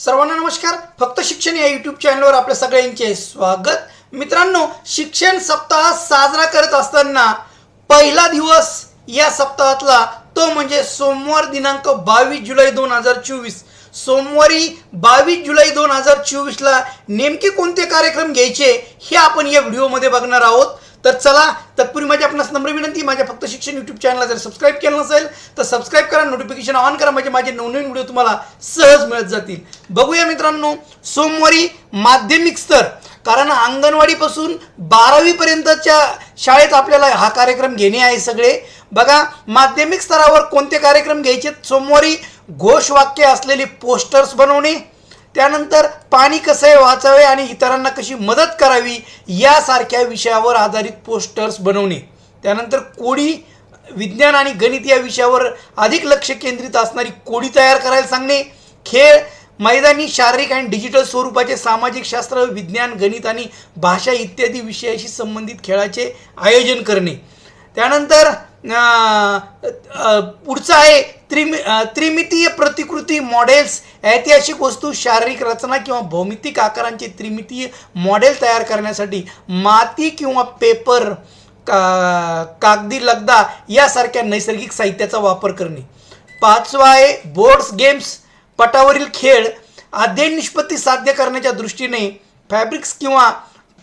सर्वांना नमस्कार. फक्त शिक्षण या यूट्यूब चॅनलवर आपल्या सगळ्यांचे स्वागत. मित्रांनो शिक्षण सप्ताह साजरा करत असताना पहिला दिवस या सप्ताहातला तो म्हणजे सोमवार दिनांक बावीस जुलै दोन हजार चोवीस. सोमवारी बावीस जुलै दोन हजार चोवीसला नेमके कोणते कार्यक्रम घ्यायचे हे आपण या व्हिडिओमध्ये बघणार आहोत. तर चला तत्पूर्वी माझी आपणास नम्र विनंती माझ्या फक्त शिक्षण यूट्यूब चॅनलला जर सबस्क्राईब केलं नसेल तर सबस्क्राईब करा नोटिफिकेशन ऑन करा म्हणजे माझे नवनवीन व्हिडिओ तुम्हाला सहज मिळत जातील. बघूया मित्रांनो सोमवारी माध्यमिक स्तर कारण अंगणवाडीपासून बारावीपर्यंतच्या शाळेत आपल्याला हा कार्यक्रम घेणे आहे सगळे. बघा माध्यमिक स्तरावर कोणते कार्यक्रम घ्यायचे? सोमवारी घोषवाक्य असलेले पोस्टर्स बनवणे त्यानंतर पाणी कसे वाचावे आणि इतरांना कशी मदत करावी यासारख्या विषयावर आधारित पोस्टर्स बनवणे. त्यानंतर कोडी विज्ञान आणि गणित या विषयावर अधिक लक्ष केंद्रित असणारी कोडी तयार करायला सांगणे. खेळ मैदानी शारीरिक आणि डिजिटल स्वरूपाचे सामाजिक शास्त्र विज्ञान गणित आणि भाषा इत्यादी विषयाशी संबंधित खेळाचे आयोजन करणे. त्यानंतर पुढचं आहे त्रिमि त्रिमितीय प्रतिकृती मॉडेल्स ऐतिहासिक वस्तू शारीरिक रचना किंवा भौमितिक आकारांचे त्रिमितीय मॉडेल तयार करण्यासाठी माती किंवा पेपर का कागदी लगदा यासारख्या नैसर्गिक साहित्याचा वापर करणे. पाचवा आहे बोर्ड्स गेम्स पटावरील खेळ अध्ययन निष्पत्ती साध्य करण्याच्या दृष्टीने फॅब्रिक्स किंवा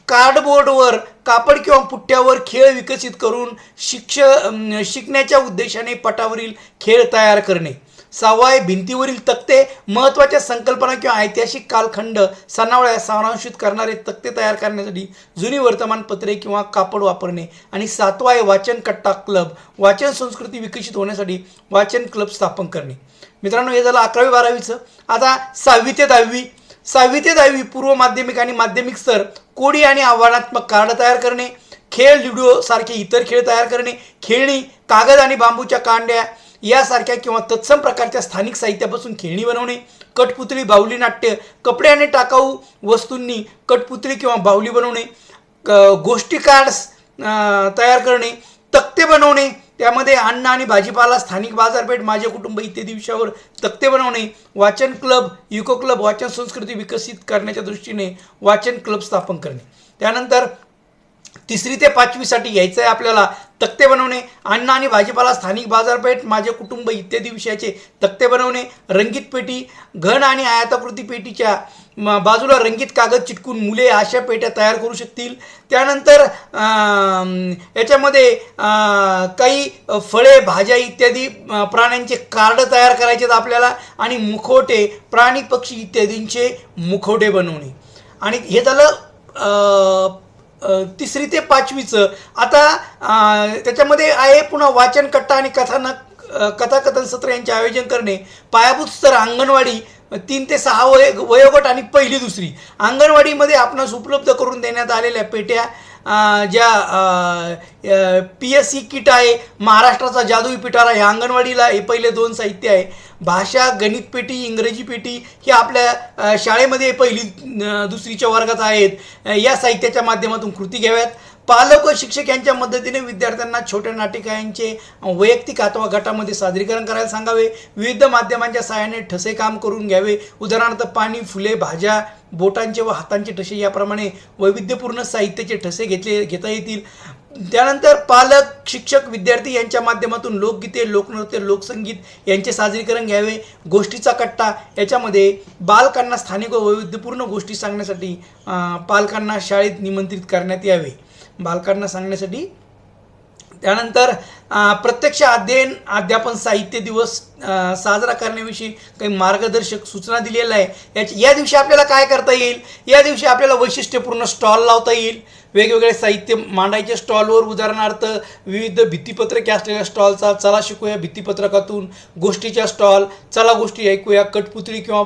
कार्डबोर्डवर कापड किंवा पुट्ट्यावर खेळ विकसित करून शिक्ष शिकण्याच्या उद्देशाने पटावरील खेळ तयार करणे. सहावा आहे भिंतीवरील तक्ते. महत्त्वाच्या संकल्पना किंवा ऐतिहासिक कालखंड सणावळ्या सारांशित करणारे तक्ते तयार करण्यासाठी जुनी वर्तमानपत्रे किंवा कापड वापरणे. आणि सातवा आहे वाचन कट्टा क्लब. वाचन संस्कृती विकसित होण्यासाठी वाचन क्लब स्थापन करणे. मित्रांनो हे झालं अकरावी बारावीचं. आता सहावी ते दहावी सहावी ते दहावी पूर्व माध्यमिक आणि माध्यमिक स्तर कोडी आणि आव्हानात्मक कार्ड तयार करणे खेळ लुडो सारखे इतर खेळ तयार करणे खेळणी कागद आणि बांबूच्या कांड्या यासारख्या किंवा तत्सम प्रकारच्या स्थानिक साहित्यापासून खेळणी बनवणे कठपुतळी बाहुली नाट्य कपडे आणि टाकाऊ वस्तूंनी कठपुतळी किंवा बाहुली बनवणे क- गोष्टी कार्ड्स तयार करणे तक्ते बनवणे त्यामध्ये अन्न आणि भाजीपाला स्थानिक बाजारपेठ माझे कुटुंब इत्यादी विषयावर तक्ते बनवणे वाचन क्लब युको क्लब वाचन संस्कृती विकसित करण्याच्या दृष्टीने वाचन क्लब स्थापन करणे. त्यानंतर तिसरी ते पाचवीसाठी घ्यायचं आहे आपल्याला तक्ते बनवणे अन्न आणि भाजीपाला स्थानिक बाजारपेठ माझे कुटुंब इत्यादी विषयाचे तक्ते बनवणे रंगीत पेटी घन आणि आयताकृती पेटीच्या बाजूला रंगीत कागद चिटकून मुले अशा पेट्या तयार करू शकतील. त्यानंतर याच्यामध्ये काही फळे भाज्या इत्यादी प्राण्यांचे कार्ड तयार करायचे आहेत आपल्याला आणि मुखवटे प्राणी पक्षी इत्यादींचे मुखवटे बनवणे. आणि हे झालं तिसरी ते पाचवीचं. आता त्याच्यामध्ये आहे पुन्हा वाचन कट्टा आणि कथानक कथाकथन सत्र यांचे आयोजन करणे. पायाभूत स्तर अंगणवाडी तीन ते सहा वय वयोगट आणि पहिली दुसरी. अंगणवाडीमध्ये आपणास उपलब्ध करून देण्यात आलेल्या पेट्या ज्या पी एस सी किट आहे महाराष्ट्राचा जादुई पिटारा हे अंगणवाडीला हे पहिले दोन साहित्य आहे. भाषा गणित पेटी इंग्रजी पेटी ही आपल्या शाळेमध्ये पहिली दुसरीच्या वर्गात आहेत. या साहित्याच्या माध्यमातून कृती घ्याव्यात. पालक व शिक्षक यांच्या मदतीने विद्यार्थ्यांना छोट्या नाटिकांचे वैयक्तिक अथवा गटामध्ये सादरीकरण करायला सांगावे. विविध माध्यमांच्या सहाय्याने ठसे काम करून घ्यावे. उदाहरणार्थ पाणी फुले भाज्या बोटांचे व हातांचे ठसे याप्रमाणे वैविध्यपूर्ण साहित्याचे ठसे घेतले घेता येतील. त्यानंतर पालक शिक्षक विद्यार्थी यांच्या माध्यमातून लोकगीते लोकनृत्य लोकसंगीत यांचे सादरीकरण घ्यावे. गोष्टीचा कट्टा याच्यामध्ये बालकांना स्थानिक व वैविध्यपूर्ण गोष्टी सांगण्यासाठी पालकांना शाळेत निमंत्रित करण्यात यावे. बालकांना सांगण्यासाठी. त्यानंतर प्रत्यक्ष अध्ययन अध्यापन साहित्य दिवस साजरा करण्याविषयी काही मार्गदर्शक सूचना दिलेल्या आहे याची या दिवशी आपल्याला काय करता येईल? या दिवशी आपल्याला वैशिष्ट्यपूर्ण स्टॉल लावता येईल. वेगवेगळे साहित्य मांडायचे स्टॉलवर उदाहरणार्थ विविध भित्तीपत्रके असलेल्या स्टॉलचा चला शिकूया भित्तीपत्रकातून गोष्टीच्या स्टॉल चला गोष्टी ऐकूया कठपुतळी किंवा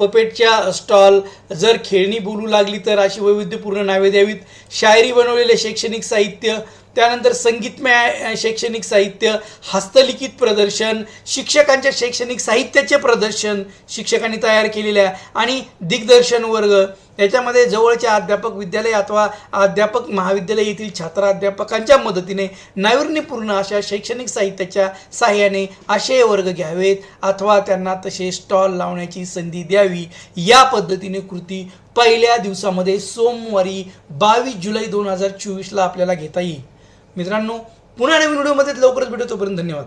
पपेटच्या स्टॉल जर खेळणी बोलू लागली तर अशी वैविध्यपूर्ण नावे द्यावीत. शायरी बनवलेले शैक्षणिक साहित्य त्यानंतर संगीतमय शैक्षणिक साहित्य हस्तलिखित प्रदर्शन शिक्षकांच्या शैक्षणिक साहित्याचे प्रदर्शन शिक्षकांनी तयार केलेल्या आणि दिग्दर्शन वर्ग याच्यामध्ये जवळच्या अध्यापक विद्यालय अथवा अध्यापक महाविद्यालय येथील छात्र अध्यापकांच्या मदतीने नाविन्यपूर्ण अशा शैक्षणिक साहित्याच्या सहाय्याने आशय वर्ग घ्यावेत अथवा त्यांना तसे स्टॉल लावण्याची संधी द्यावी. या पद्धतीने कृती पहिल्या दिवसामध्ये सोमवारी बावीस जुलै दोन हजार चोवीसला आपल्याला घेता येईल. मित्रांनो पुन्हा नवीन व्हिडिओमध्ये लवकरच भेटू तोपर्यंत धन्यवाद.